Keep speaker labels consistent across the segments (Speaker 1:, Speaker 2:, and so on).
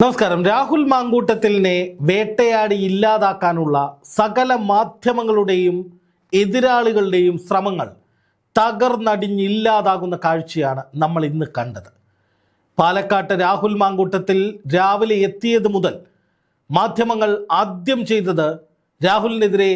Speaker 1: നമസ്കാരം. രാഹുൽ മാങ്കൂട്ടത്തിലിനെ വേട്ടയാടി ഇല്ലാതാക്കാനുള്ള സകല മാധ്യമങ്ങളുടെയും എതിരാളികളുടെയും ശ്രമങ്ങൾ തകർന്നടിഞ്ഞില്ലാതാകുന്ന കാഴ്ചയാണ് നമ്മൾ ഇന്ന് കണ്ടത്. പാലക്കാട്ട് രാഹുൽ മാങ്കൂട്ടത്തിൽ രാവിലെ എത്തിയത് മുതൽ മാധ്യമങ്ങൾ ആദ്യം ചെയ്തത് രാഹുലിനെതിരെ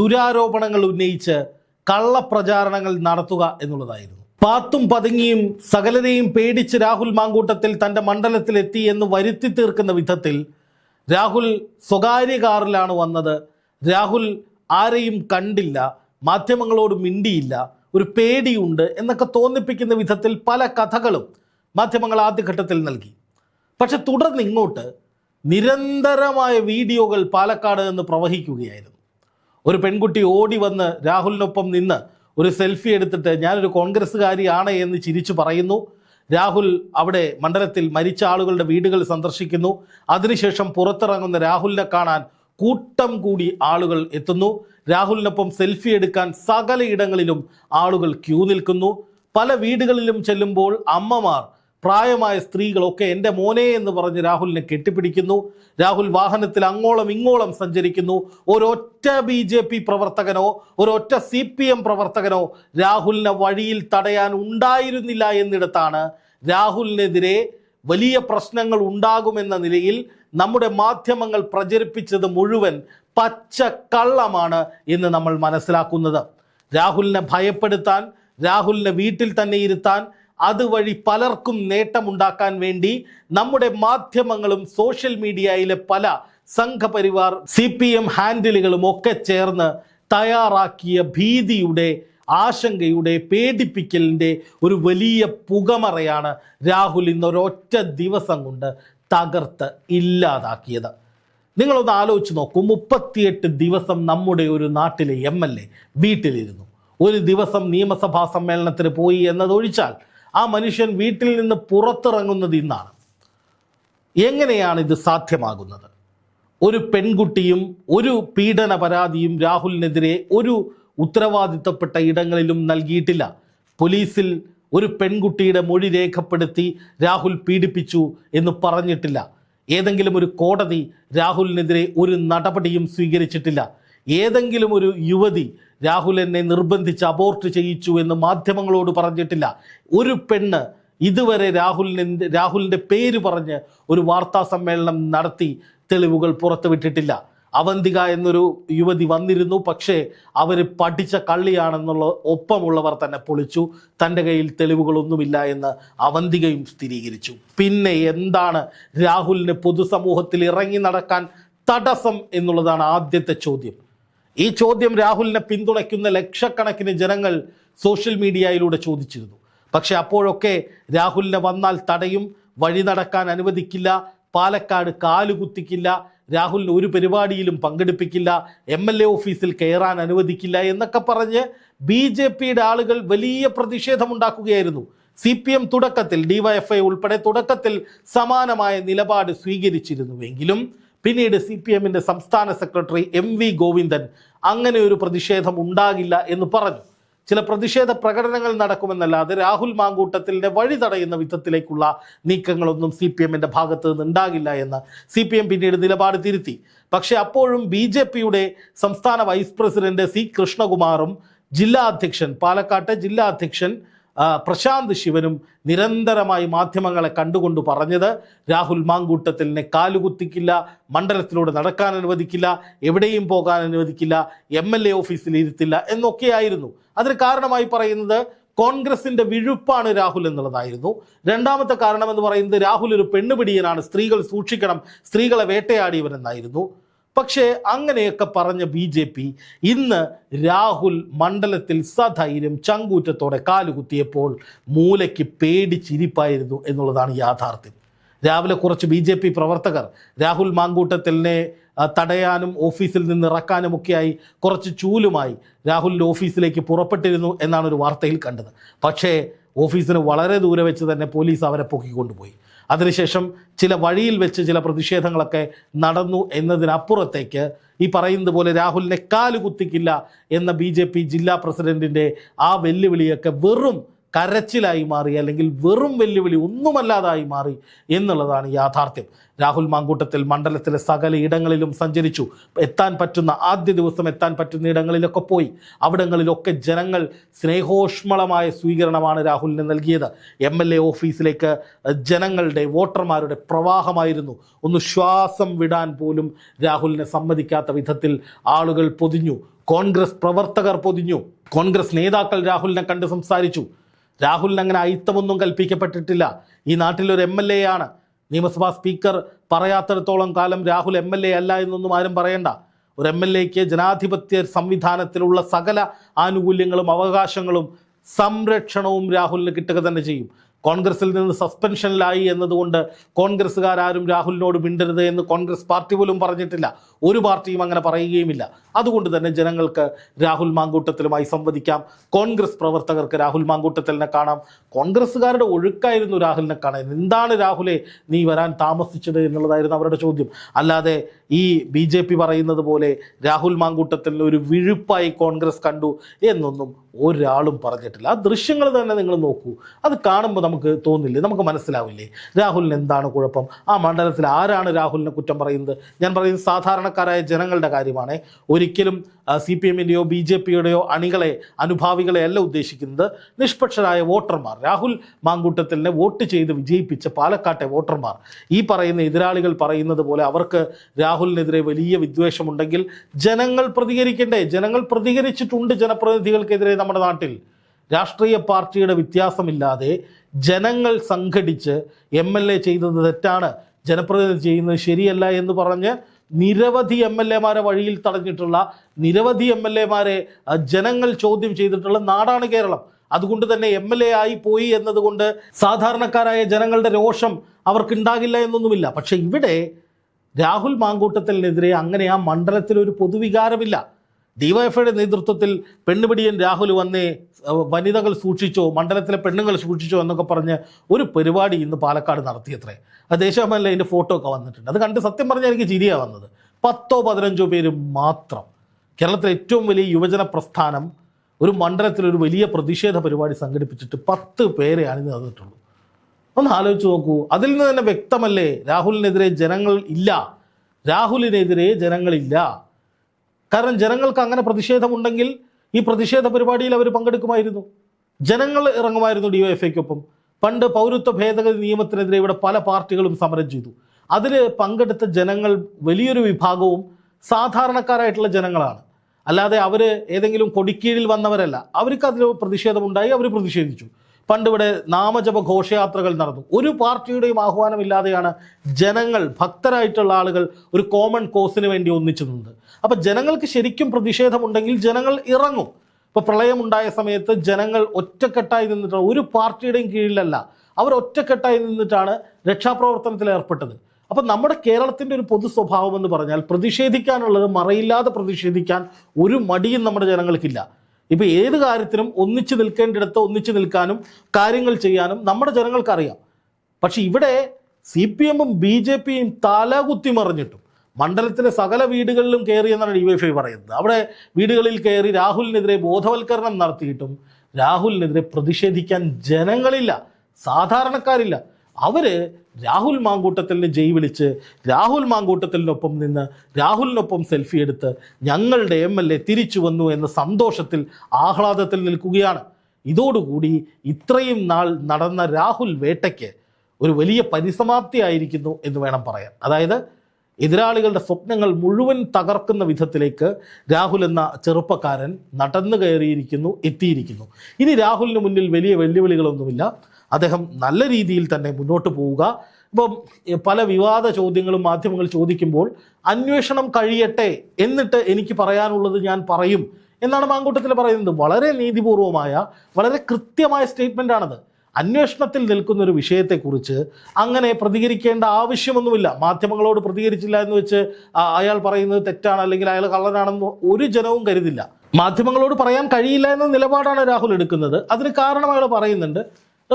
Speaker 1: ദുരാരോപണങ്ങൾ ഉന്നയിച്ച് കള്ളപ്രചാരണങ്ങൾ നടത്തുക എന്നുള്ളതായിരുന്നു. പാത്തും പതുങ്ങിയും സകലരെയും പേടിച്ച് രാഹുൽ മാങ്കൂട്ടത്തിൽ തന്റെ മണ്ഡലത്തിലെത്തി എന്ന് വരുത്തി തീർക്കുന്ന വിധത്തിൽ രാഹുൽ സ്വകാര്യ കാറിലാണ് വന്നത്. രാഹുൽ ആരെയും കണ്ടില്ല മാധ്യമങ്ങളോട് മിണ്ടിയില്ല ഒരു പേടിയുണ്ട് എന്നൊക്കെ തോന്നിപ്പിക്കുന്ന വിധത്തിൽ പല കഥകളും മാധ്യമങ്ങൾ ആദ്യഘട്ടത്തിൽ നൽകി. പക്ഷെ തുടർന്ന് ഇങ്ങോട്ട് നിരന്തരമായ വീഡിയോകൾ പാലക്കാട് നിന്ന് പ്രവഹിക്കുകയായിരുന്നു. ഒരു പെൺകുട്ടി ഓടി വന്ന് രാഹുലിനൊപ്പം നിന്ന് ഒരു സെൽഫി എടുത്തിട്ട് ഞാനൊരു കോൺഗ്രസ്സുകാരിയാണ് എന്ന് ചിരിച്ചു പറയുന്നു. രാഹുൽ അവിടെ മണ്ഡലത്തിൽ മരിച്ച ആളുകളുടെ വീടുകൾ സന്ദർശിക്കുന്നു. അതിനുശേഷം പുറത്തിറങ്ങുന്ന രാഹുലിനെ കാണാൻ കൂട്ടം കൂടി ആളുകൾ എത്തുന്നു. രാഹുലിനൊപ്പം സെൽഫി എടുക്കാൻ സകലയിടങ്ങളിലും ആളുകൾ ക്യൂ നിൽക്കുന്നു. പല വീടുകളിലും ചെല്ലുമ്പോൾ അമ്മമാർ പ്രായമായ സ്ത്രീകളൊക്കെ എന്റെ മോനെ എന്ന് പറഞ്ഞ് രാഹുലിനെ കെട്ടിപ്പിടിക്കുന്നു. രാഹുൽ വാഹനത്തിൽ അങ്ങോളം ഇങ്ങോളം സഞ്ചരിക്കുന്നു. ഒരൊറ്റ ബി ജെ പി പ്രവർത്തകനോ ഒരൊറ്റ സി പി എം പ്രവർത്തകനോ രാഹുലിനെ വഴിയിൽ തടയാൻ ഉണ്ടായിരുന്നില്ല എന്നിടത്താണ് രാഹുലിനെതിരെ വലിയ പ്രശ്നങ്ങൾ ഉണ്ടാകുമെന്ന നിലയിൽ നമ്മുടെ മാധ്യമങ്ങൾ പ്രചരിപ്പിച്ചത് മുഴുവൻ പച്ച കള്ളമാണ് എന്ന് നമ്മൾ മനസ്സിലാക്കുന്നത്. രാഹുലിനെ ഭയപ്പെടുത്താൻ രാഹുലിനെ വീട്ടിൽ തന്നെ ഇരുത്താൻ അതുവഴി പലർക്കും നേട്ടമുണ്ടാക്കാൻ വേണ്ടി നമ്മുടെ മാധ്യമങ്ങളും സോഷ്യൽ മീഡിയയിലെ പല സംഘപരിവാർ സി പി എം ഹാൻഡിലുകളും ഒക്കെ ചേർന്ന് തയ്യാറാക്കിയ ഭീതിയുടെ ആശങ്കയുടെ പേടിപ്പിക്കലിന്റെ ഒരു വലിയ പുകമറയാണ് രാഹുൽ ഇന്നൊരൊറ്റ ദിവസം കൊണ്ട് തകർത്ത് ഇല്ലാതാക്കിയത്. നിങ്ങളൊന്ന് ആലോചിച്ച് നോക്കൂ മുപ്പത്തിയെട്ട് ദിവസം നമ്മുടെ ഒരു നാട്ടിലെ എം എൽ എ വീട്ടിലിരുന്നു. ഒരു ദിവസം നിയമസഭാ സമ്മേളനത്തിന് പോയി എന്നതൊഴിച്ചാൽ ആ മനുഷ്യൻ വീട്ടിൽ നിന്ന് പുറത്തിറങ്ങുന്നത് ഇന്നാണ്. എങ്ങനെയാണ് ഇത് സാധ്യമാകുന്നത്? ഒരു പെൺകുട്ടിയും ഒരു പീഡന പരാതിയും രാഹുലിനെതിരെ ഒരു ഉത്തരവാദിത്തപ്പെട്ട ഇടങ്ങളിലും നൽകിയിട്ടില്ല. പോലീസിൽ ഒരു പെൺകുട്ടിയുടെ മൊഴി രേഖപ്പെടുത്തി രാഹുൽ പീഡിപ്പിച്ചു എന്ന് പറഞ്ഞിട്ടില്ല. ഏതെങ്കിലും ഒരു കോടതി രാഹുലിനെതിരെ ഒരു നടപടിയും സ്വീകരിച്ചിട്ടില്ല. ഏതെങ്കിലും ഒരു യുവതി രാഹുൽ എന്നെ നിർബന്ധിച്ച് അബോർട്ട് ചെയ്യിച്ചു എന്ന് മാധ്യമങ്ങളോട് പറഞ്ഞിട്ടില്ല. ഒരു പെണ്ണ് ഇതുവരെ രാഹുലിനെ രാഹുലിന്റെ പേര് പറഞ്ഞ് ഒരു വാർത്താ സമ്മേളനം നടത്തി തെളിവുകൾ പുറത്തുവിട്ടിട്ടില്ല. അവന്തിക എന്നൊരു യുവതി വന്നിരുന്നു പക്ഷേ അവർ പഠിച്ച കള്ളിയാണെന്നുള്ള ഒപ്പമുള്ളവർ തന്നെ പൊളിച്ചു. തന്റെ കയ്യിൽ തെളിവുകളൊന്നുമില്ല എന്ന് അവന്തികയും സ്ഥിരീകരിച്ചു. പിന്നെ എന്താണ് രാഹുലിന് പൊതുസമൂഹത്തിൽ ഇറങ്ങി നടക്കാൻ തടസ്സം എന്നുള്ളതാണ് ആദ്യത്തെ ചോദ്യം. ഈ ചോദ്യം രാഹുലിനെ പിന്തുണയ്ക്കുന്ന ലക്ഷക്കണക്കിന് ജനങ്ങൾ സോഷ്യൽ മീഡിയയിലൂടെ ചോദിച്ചിരുന്നു. പക്ഷേ അപ്പോഴൊക്കെ രാഹുലിനെ വന്നാൽ തടയും വഴി നടക്കാൻ അനുവദിക്കില്ല പാലക്കാട് കാലുകുത്തിക്കില്ല രാഹുലിന് ഒരു പരിപാടിയിലും പങ്കെടുപ്പിക്കില്ല എം എൽ എ ഓഫീസിൽ കയറാൻ അനുവദിക്കില്ല എന്നൊക്കെ പറഞ്ഞ് ബി ജെ പിയുടെ ആളുകൾ വലിയ പ്രതിഷേധമുണ്ടാക്കുകയായിരുന്നു. സി പി എം തുടക്കത്തിൽ ഡിവൈഎഫ്ഐ ഉൾപ്പെടെ തുടക്കത്തിൽ സമാനമായ നിലപാട് സ്വീകരിച്ചിരുന്നുവെങ്കിലും പിന്നീട് സി പി എമ്മിന്റെ സംസ്ഥാന സെക്രട്ടറി എം വി ഗോവിന്ദൻ അങ്ങനെ ഒരു പ്രതിഷേധം ഉണ്ടാകില്ല എന്ന് പറഞ്ഞു. ചില പ്രതിഷേധ പ്രകടനങ്ങൾ നടക്കുമെന്നല്ലാതെ രാഹുൽ മാങ്കൂട്ടത്തിന്റെ വഴി തടയുന്ന വിധത്തിലേക്കുള്ള നീക്കങ്ങളൊന്നും സി പി എമ്മിന്റെ ഭാഗത്ത് നിന്ന് ഉണ്ടാകില്ല എന്ന് സി പി എം പിന്നീട് നിലപാട് തിരുത്തി. പക്ഷേ അപ്പോഴും ബി ജെ പിയുടെ സംസ്ഥാന വൈസ് പ്രസിഡന്റ് സി കൃഷ്ണകുമാറും ജില്ലാ അധ്യക്ഷൻ പാലക്കാട്ടെ ജില്ലാ അധ്യക്ഷൻ പ്രശാന്ത് ശിവനും നിരന്തരമായി മാധ്യമങ്ങളെ കണ്ടുകൊണ്ട് പറഞ്ഞത് രാഹുൽ മാങ്കൂട്ടത്തിലിനെ കാലുകുത്തിക്കില്ല മണ്ഡലത്തിലൂടെ നടക്കാൻ അനുവദിക്കില്ല എവിടെയും പോകാൻ അനുവദിക്കില്ല എം എൽ എ ഓഫീസിൽ ഇരുത്തില്ല എന്നൊക്കെയായിരുന്നു. അതിന് കാരണമായി പറയുന്നത് കോൺഗ്രസിന്റെ വിഴുപ്പാണ് രാഹുൽ എന്നുള്ളതായിരുന്നു. രണ്ടാമത്തെ കാരണം എന്ന് പറയുന്നത് രാഹുൽ ഒരു പെണ്ണുപിടിയനാണ്. സ്ത്രീകൾ സൂക്ഷിക്കണം സ്ത്രീകളെ വേട്ടയാടിയവനെന്നായിരുന്നു പക്ഷേ അങ്ങനെയൊക്കെ പറഞ്ഞ ബി ജെ പി ഇന്ന് രാഹുൽ മണ്ഡലത്തിൽ സധൈര്യം ചങ്കൂറ്റത്തോടെ കാലുകുത്തിയപ്പോൾ മൂലയ്ക്ക് പേടിച്ചിരിപ്പായിരുന്നു എന്നുള്ളതാണ് യാഥാർത്ഥ്യം. രാവിലെ കുറച്ച് ബി ജെ പി പ്രവർത്തകർ രാഹുൽ മാങ്കൂട്ടത്തിലിനെ തടയാനും ഓഫീസിൽ നിന്ന് ഇറക്കാനുമൊക്കെയായി കുറച്ച് ചൂലുമായി രാഹുലിന്റെ ഓഫീസിലേക്ക് പുറപ്പെട്ടിരുന്നു എന്നാണ് ഒരു വാർത്തയിൽ കണ്ടത്. പക്ഷേ ഓഫീസിന് വളരെ ദൂരെ വെച്ച് തന്നെ പോലീസ് അവരെ പൊക്കിക്കൊണ്ടുപോയി. അതിനുശേഷം ചില വഴിയിൽ വെച്ച് ചില പ്രതിഷേധങ്ങളൊക്കെ നടന്നു എന്നതിനപ്പുറത്തേക്ക് ഈ പറയുന്നത് പോലെ രാഹുലിനെ കാൽ കുത്തിക്കില്ല എന്ന ബി ജില്ലാ പ്രസിഡന്റിന്റെ ആ വെല്ലുവിളിയൊക്കെ വെറും കരച്ചിലായി മാറി അല്ലെങ്കിൽ വെറും വെല്ലുവിളി ഒന്നുമല്ലാതായി മാറി എന്നുള്ളതാണ് യാഥാർത്ഥ്യം. രാഹുൽ മാങ്കൂട്ടത്തിൽ മണ്ഡലത്തിലെ സകല ഇടങ്ങളിലും സഞ്ചരിച്ചു. എത്താൻ പറ്റുന്ന ആദ്യ ദിവസം എത്താൻ പറ്റുന്ന ഇടങ്ങളിലൊക്കെ പോയി. അവിടങ്ങളിലൊക്കെ ജനങ്ങൾ സ്നേഹോഷ്മളമായ സ്വീകരണമാണ് രാഹുലിന് നൽകിയത്. എം എൽ എ ഓഫീസിലേക്ക് ജനങ്ങളുടെ വോട്ടർമാരുടെ പ്രവാഹമായിരുന്നു. ഒന്ന് ശ്വാസം വിടാൻ പോലും രാഹുലിനെ സമ്മതിക്കാത്ത വിധത്തിൽ ആളുകൾ പൊതിഞ്ഞു. കോൺഗ്രസ് പ്രവർത്തകർ പൊതിഞ്ഞു. കോൺഗ്രസ് നേതാക്കൾ രാഹുലിനെ കണ്ട് സംസാരിച്ചു. രാഹുലിന് അങ്ങനെ അയിത്തമൊന്നും കൽപ്പിക്കപ്പെട്ടിട്ടില്ല. ഈ നാട്ടിലൊരു എം എൽ എ ആണ്. നിയമസഭാ സ്പീക്കർ പറയാത്തിടത്തോളം കാലം രാഹുൽ എം എൽ എ അല്ല എന്നൊന്നും ആരും പറയണ്ട. ഒരു എം എൽ എക്ക് ജനാധിപത്യ സംവിധാനത്തിലുള്ള സകല ആനുകൂല്യങ്ങളും അവകാശങ്ങളും സംരക്ഷണവും രാഹുലിന് കിട്ടുക തന്നെ ചെയ്യും. കോൺഗ്രസിൽ നിന്ന് സസ്പെൻഷനിലായി എന്നതുകൊണ്ട് കോൺഗ്രസ്സുകാരും രാഹുലിനോട് മിണ്ടരുത് എന്ന് കോൺഗ്രസ് പാർട്ടി പോലും പറഞ്ഞിട്ടില്ല. ഒരു പാർട്ടിയും അങ്ങനെ പറയുകയുമില്ല. അതുകൊണ്ട് തന്നെ ജനങ്ങൾക്ക് രാഹുൽ മാങ്കൂട്ടത്തിലുമായി സംവദിക്കാം. കോൺഗ്രസ് പ്രവർത്തകർക്ക് രാഹുൽ മാങ്കൂട്ടത്തിലിനെ കാണാം. കോൺഗ്രസ്സുകാരുടെ ഒഴുക്കായിരുന്നു രാഹുലിനെ കാണാൻ. എന്താണ് രാഹുലെ നീ വരാൻ താമസിച്ചത് എന്നുള്ളതായിരുന്നു അവരുടെ ചോദ്യം. അല്ലാതെ ഈ ബി ജെ പി പറയുന്നത് പോലെ രാഹുൽ മാങ്കൂട്ടത്തിൽ ഒരു വിഴുപ്പായി കോൺഗ്രസ് കണ്ടു എന്നൊന്നും ഒരാളും പറഞ്ഞിട്ടില്ല. ആ ദൃശ്യങ്ങൾ തന്നെ നിങ്ങൾ നോക്കൂ. അത് കാണുമ്പോൾ നമുക്ക് തോന്നില്ലേ? നമുക്ക് മനസ്സിലാവില്ലേ? രാഹുലിന് എന്താണ് കുഴപ്പം? ആ മണ്ഡലത്തിൽ ആരാണ് രാഹുലിനെ കുറ്റം പറയുന്നത്? ഞാൻ പറയുന്നത് സാധാരണക്കാരായ ജനങ്ങളുടെ കാര്യമാണ്. ഒരിക്കലും സി പി എമ്മിന്റെയോ ബി ജെ പിയുടെയോ അണികളെ അനുഭാവികളെ അല്ല ഉദ്ദേശിക്കുന്നത്. നിഷ്പക്ഷരായ വോട്ടർമാർ. രാഹുൽ മാങ്കൂട്ടത്തിലിനെ വോട്ട് ചെയ്ത് വിജയിപ്പിച്ച പാലക്കാട്ടെ വോട്ടർമാർ. ഈ പറയുന്ന എതിരാളികൾ പറയുന്നത് പോലെ അവർക്ക് രാഹുലിനെതിരെ വലിയ വിദ്വേഷമുണ്ടെങ്കിൽ ജനങ്ങൾ പ്രതികരിക്കണ്ടേ? ജനങ്ങൾ പ്രതികരിച്ചിട്ടുണ്ട് ജനപ്രതിനിധികൾക്കെതിരെ നമ്മുടെ നാട്ടിൽ. രാഷ്ട്രീയ പാർട്ടിയുടെ വ്യത്യാസമില്ലാതെ ജനങ്ങൾ സംഘടിച്ച് എം എൽ എ ചെയ്തത് തെറ്റാണ്. ജനപ്രതിനിധി ചെയ്യുന്നത് ശരിയല്ല എന്ന് പറഞ്ഞ് നിരവധി എം എൽ എമാരെ വഴിയിൽ തടഞ്ഞിട്ടുള്ള നിരവധി എം എൽ എമാരെ ജനങ്ങൾ ചോദ്യം ചെയ്തിട്ടുള്ള നാടാണ് കേരളം. അതുകൊണ്ട് തന്നെ എം എൽ എ ആയി പോയി എന്നതുകൊണ്ട് സാധാരണക്കാരായ ജനങ്ങളുടെ രോഷം അവർക്കുണ്ടാകില്ല എന്നൊന്നുമില്ല. പക്ഷേ ഇവിടെ രാഹുൽ മാങ്കൂട്ടത്തിനെതിരെ അങ്ങനെ ആ മണ്ഡലത്തിൽ ഒരു പൊതുവികാരമില്ല. ഡിവൈഎഫ്ഐയുടെ നേതൃത്വത്തിൽ പെണ്ണുപിടിയൻ രാഹുൽ വന്നേ വനിതകൾ സൂക്ഷിച്ചോ മണ്ഡലത്തിലെ പെണ്ണുങ്ങൾ സൂക്ഷിച്ചോ എന്നൊക്കെ പറഞ്ഞ് ഒരു പരിപാടി ഇന്ന് പാലക്കാട് നടത്തിയത്രേ. ആ ദേശാഭിമാനിൽ അതിന്റെ ഫോട്ടോ ഒക്കെ വന്നിട്ടുണ്ട്. അത് കണ്ട് സത്യം പറഞ്ഞാൽ എനിക്ക് ചിരിയാണ് വന്നത്. പത്തോ പതിനഞ്ചോ പേര് മാത്രം. കേരളത്തിലെ ഏറ്റവും വലിയ യുവജന പ്രസ്ഥാനം ഒരു മണ്ഡലത്തിൽ ഒരു വലിയ പ്രതിഷേധ പരിപാടി സംഘടിപ്പിച്ചിട്ട് പത്ത് പേരെയാണ് ഇന്ന് തന്നിട്ടുള്ളൂ ഒന്ന് ആലോചിച്ച് നോക്കൂ. അതിൽ നിന്ന് തന്നെ വ്യക്തമല്ലേ? രാഹുലിനെതിരെ ജനങ്ങൾ ഇല്ല. രാഹുലിനെതിരെ ജനങ്ങളില്ല കാരണം ജനങ്ങൾക്ക് അങ്ങനെ പ്രതിഷേധമുണ്ടെങ്കിൽ ഈ പ്രതിഷേധ പരിപാടിയിൽ അവർ പങ്കെടുക്കുമായിരുന്നു. ജനങ്ങൾ ഇറങ്ങുമായിരുന്നു ഡി ഡിവൈഎഫ്ഐക്കൊപ്പം. പണ്ട് പൗരത്വ ഭേദഗതി നിയമത്തിനെതിരെ ഇവിടെ പല പാർട്ടികളും സമരം ചെയ്തു. അതിൽ പങ്കെടുത്ത ജനങ്ങൾ വലിയൊരു വിഭാഗവും സാധാരണക്കാരായിട്ടുള്ള ജനങ്ങളാണ്. അല്ലാതെ അവർ ഏതെങ്കിലും കൊടിക്കീഴിൽ വന്നവരല്ല. അവർക്ക് അതിൽ പ്രതിഷേധമുണ്ടായി അവർ പ്രതിഷേധിച്ചു. പണ്ട് ഇവിടെ നാമജപ ഘോഷയാത്രകൾ നടന്നു. ഒരു പാർട്ടിയുടെയും ആഹ്വാനമില്ലാതെയാണ് ജനങ്ങൾ ഭക്തരായിട്ടുള്ള ആളുകൾ ഒരു കോമൺ കോസിന് വേണ്ടി ഒന്നിച്ചു നിന്നത്. അപ്പം ജനങ്ങൾക്ക് ശരിക്കും പ്രതിഷേധമുണ്ടെങ്കിൽ ജനങ്ങൾ ഇറങ്ങും. ഇപ്പോൾ പ്രളയമുണ്ടായ സമയത്ത് ജനങ്ങൾ ഒറ്റക്കെട്ടായി നിന്നിട്ടാണ് ഒരു പാർട്ടിയുടെയും കീഴിലല്ല അവർ ഒറ്റക്കെട്ടായി നിന്നിട്ടാണ് രക്ഷാപ്രവർത്തനത്തിൽ ഏർപ്പെട്ടത്. അപ്പം നമ്മുടെ കേരളത്തിന്റെ ഒരു പൊതു സ്വഭാവം എന്ന് പറഞ്ഞാൽ പ്രതിഷേധിക്കാനുള്ളത് മറയില്ലാതെ പ്രതിഷേധിക്കാൻ ഒരു മടിയും നമ്മുടെ ജനങ്ങൾക്കില്ല. ഇപ്പം ഏത് കാര്യത്തിനും ഒന്നിച്ചു നിൽക്കേണ്ടിടത്ത് ഒന്നിച്ചു നിൽക്കാനും കാര്യങ്ങൾ ചെയ്യാനും നമ്മുടെ ജനങ്ങൾക്കറിയാം. പക്ഷെ ഇവിടെ സി പി എമ്മും ബി ജെ പിയും തലകുത്തി മറിഞ്ഞിട്ടും മണ്ഡലത്തിലെ സകല വീടുകളിലും കയറി എന്നാണ് ഡി വൈ എഫ് ഐ പറയുന്നത്. അവിടെ വീടുകളിൽ കയറി രാഹുലിനെതിരെ ബോധവൽക്കരണം നടത്തിയിട്ടും രാഹുലിനെതിരെ പ്രതിഷേധിക്കാൻ ജനങ്ങളില്ല സാധാരണക്കാരില്ല. അവർ രാഹുൽ മാങ്കൂട്ടത്തലിന് ജയ് വിളിച്ച് രാഹുൽ മാങ്കൂട്ടത്തിലിനൊപ്പം നിന്ന് രാഹുലിനൊപ്പം സെൽഫി എടുത്ത് ഞങ്ങളുടെ എം എൽ എ തിരിച്ചു വന്നു എന്ന സന്തോഷത്തിൽ ആഹ്ലാദത്തിൽ നിൽക്കുകയാണ്. ഇതോടുകൂടി ഇത്രയും നാൾ നടന്ന രാഹുൽ വേട്ടയ്ക്ക് ഒരു വലിയ പരിസമാപ്തി ആയിരിക്കുന്നു എന്ന് വേണം പറയാൻ. അതായത് എതിരാളികളുടെ സ്വപ്നങ്ങൾ മുഴുവൻ തകർക്കുന്ന വിധത്തിലേക്ക് രാഹുൽ എന്ന ചെറുപ്പക്കാരൻ നടന്നു കയറിയിരിക്കുന്നു എത്തിയിരിക്കുന്നു. ഇനി രാഹുലിന് മുന്നിൽ വലിയ വെല്ലുവിളികളൊന്നുമില്ല. അദ്ദേഹം നല്ല രീതിയിൽ തന്നെ മുന്നോട്ട് പോവുക. ഇപ്പം പല വിവാദ ചോദ്യങ്ങളും മാധ്യമങ്ങൾ ചോദിക്കുമ്പോൾ അന്വേഷണം കഴിയട്ടെ എന്നിട്ട് എനിക്ക് പറയാനുള്ളത് ഞാൻ പറയും എന്നാണ് മാങ്കൂട്ടത്തിൽ പറയുന്നത്. വളരെ നീതിപൂർവമായ വളരെ കൃത്യമായ സ്റ്റേറ്റ്മെന്റ് ആണത് അന്വേഷണത്തിൽ നിൽക്കുന്ന ഒരു വിഷയത്തെക്കുറിച്ച് അങ്ങനെ പ്രതികരിക്കേണ്ട ആവശ്യമൊന്നുമില്ല. മാധ്യമങ്ങളോട് പ്രതികരിച്ചില്ല എന്ന് വെച്ച് അയാൾ പറയുന്നത് തെറ്റാണ് അല്ലെങ്കിൽ അയാൾ കള്ളനാണെന്ന് ഒരു ജനവും കരുതില്ല. മാധ്യമങ്ങളോട് പറയാൻ കഴിയില്ല എന്ന നിലപാടാണ് രാഹുൽ എടുക്കുന്നത്. അതിന് കാരണം അയാൾ പറയുന്നുണ്ട്.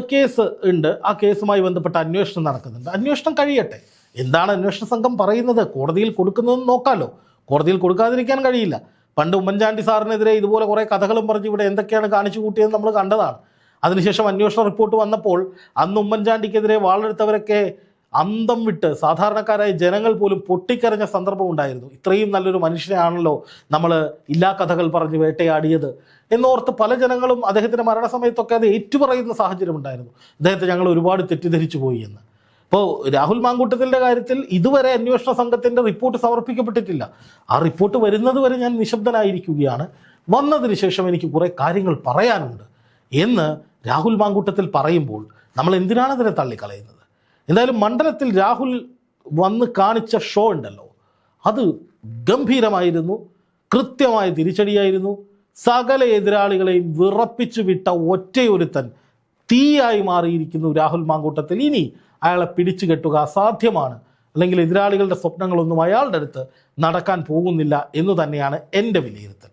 Speaker 1: കേസ് ഉണ്ട്. ആ കേസുമായി ബന്ധപ്പെട്ട അന്വേഷണം നടക്കുന്നുണ്ട്. അന്വേഷണം കഴിയട്ടെ. എന്താണ് അന്വേഷണ സംഘം പറയുന്നത്? കോടതിയിൽ കൊടുക്കുന്നതെന്ന് നോക്കാമല്ലോ കോടതിയിൽ കൊടുക്കാതിരിക്കാൻ കഴിയില്ല. പണ്ട് ഉമ്മൻചാണ്ടി സാറിനെതിരെ ഇതുപോലെ കുറേ കഥകളും പറഞ്ഞ് ഇവിടെ എന്തൊക്കെയാണ് കാണിച്ചു കൂട്ടിയത് നമ്മൾ കണ്ടതാണ്. അതിനുശേഷം അന്വേഷണ റിപ്പോർട്ട് വന്നപ്പോൾ അന്ന് ഉമ്മൻചാണ്ടിക്കെതിരെ വാളെടുത്തവരൊക്കെ അന്തം വിട്ട് സാധാരണക്കാരായ ജനങ്ങൾ പോലും പൊട്ടിക്കരഞ്ഞ സന്ദർഭം ഉണ്ടായിരുന്നു. ഇത്രയും നല്ലൊരു മനുഷ്യനെയാണല്ലോ നമ്മൾ ഇല്ലാ കഥകൾ പറഞ്ഞ് വേട്ടയാടിയത്. എന്നോർത്ത് പല ജനങ്ങളും അദ്ദേഹത്തിന്റെ മരണസമയത്തൊക്കെ അത് ഏറ്റുപറയുന്ന സാഹചര്യം ഉണ്ടായിരുന്നു അദ്ദേഹത്തെ ഞങ്ങൾ ഒരുപാട് തെറ്റിദ്ധരിച്ചു പോയി എന്ന്. അപ്പോൾ രാഹുൽ മാങ്കൂട്ടത്തിന്റെ കാര്യത്തിൽ ഇതുവരെ അന്വേഷണ സംഘത്തിന്റെ റിപ്പോർട്ട് സമർപ്പിക്കപ്പെട്ടിട്ടില്ല. ആ റിപ്പോർട്ട് വരുന്നത് വരെ ഞാൻ നിശബ്ദനായിരിക്കുകയാണ്. വന്നതിന് ശേഷം എനിക്ക് കുറേ കാര്യങ്ങൾ പറയാനുണ്ട് എന്ന് രാഹുൽ മാങ്കൂട്ടത്തിൽ പറയുമ്പോൾ നമ്മൾ എന്തിനാണ് അതിനെ തള്ളിക്കളയുന്നത്? എന്തായാലും മണ്ഡലത്തിൽ രാഹുൽ വന്ന് കാണിച്ച ഷോ ഉണ്ടല്ലോ. അത് ഗംഭീരമായിരുന്നു കൃത്യമായ തിരിച്ചടിയായിരുന്നു. സകല എതിരാളികളെയും വിറപ്പിച്ചു വിട്ട ഒറ്റയൊരുത്തൻ തീയായി മാറിയിരിക്കുന്നു രാഹുൽ മാങ്കൂട്ടത്തിൽ. ഇനി അയാളെ പിടിച്ചു കെട്ടുക അസാധ്യമാണ്. അല്ലെങ്കിൽ എതിരാളികളുടെ സ്വപ്നങ്ങളൊന്നും അയാളുടെ അടുത്ത് നടക്കാൻ പോകുന്നില്ല എന്ന് തന്നെയാണ് എന്റെ വിലയിരുത്തൽ.